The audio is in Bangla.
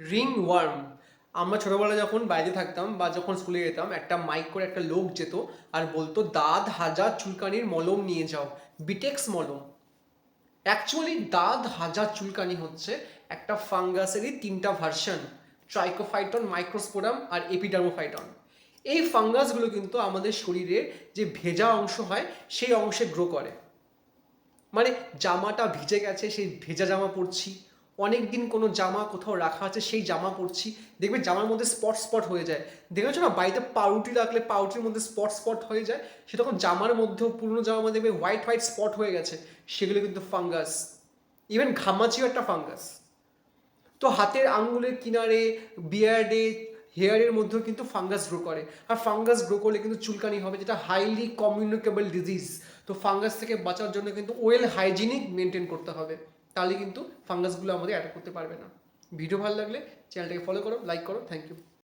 Ring worm. আমরা ছোটবেলায় যখন বাইরে থাকতাম বা যখন স্কুলে যেতাম, একটা মাইক করে একটা লোক যেত আর বলতো, দাঁত হাজার চুলকানির মলম নিয়ে যাও। বিটেক্স মলম। অ্যাকচুয়ালি দাঁত হাজার চুলকানি হচ্ছে একটা ফাঙ্গাসেরই তিনটা ভার্সন ট্রাইকোফাইটন মাইক্রোস্পোরাম আর এপিডার্মোফাইটন এই ফাঙ্গাসগুলো কিন্তু আমাদের শরীরের যে ভেজা অংশ হয়, সেই অংশে গ্রো করে। মানে জামাটা ভিজে গেছে, সেই ভেজা জামা পরছি। অনেক দিন কোনো জামা কোথাও রাখা আছে, সেই জামা পরছি। দেখবে জামার মধ্যে স্পট স্পট হয়ে যায়। দেখেছ না? বাড়িতে পাউরুটি রাখলে পাউরুটির মধ্যে স্পট স্পট হয়ে যায়। সে তখন জামার মধ্যেও, পুরনো জামার মধ্যে দেখবে হোয়াইট হোয়াইট স্পট হয়ে গেছে। সেগুলো কিন্তু ফাঙ্গাস ইভেন ঘামাচিও একটা ফাঙ্গাস তো হাতের আঙ্গুলের কিনারে বিয়ার্ডে হেয়ারের মধ্যেও কিন্তু ফাঙ্গাস গ্রো করে। আর ফাঙ্গাস গ্রো করলে কিন্তু চুলকানি হবে, যেটা হাইলি কমিউনিকেবল ডিজিজ তো ফাঙ্গাস থেকে বাঁচার জন্য কিন্তু ওয়েল হাইজিনিক মেনটেন করতে হবে। তাহলে কিন্তু ফাঙ্গাসগুলো আমাদের অ্যাটাক করতে পারবে না। ভিডিও ভালো লাগলে চ্যানেলটাকে ফলো করো লাইক করো থ্যাংক ইউ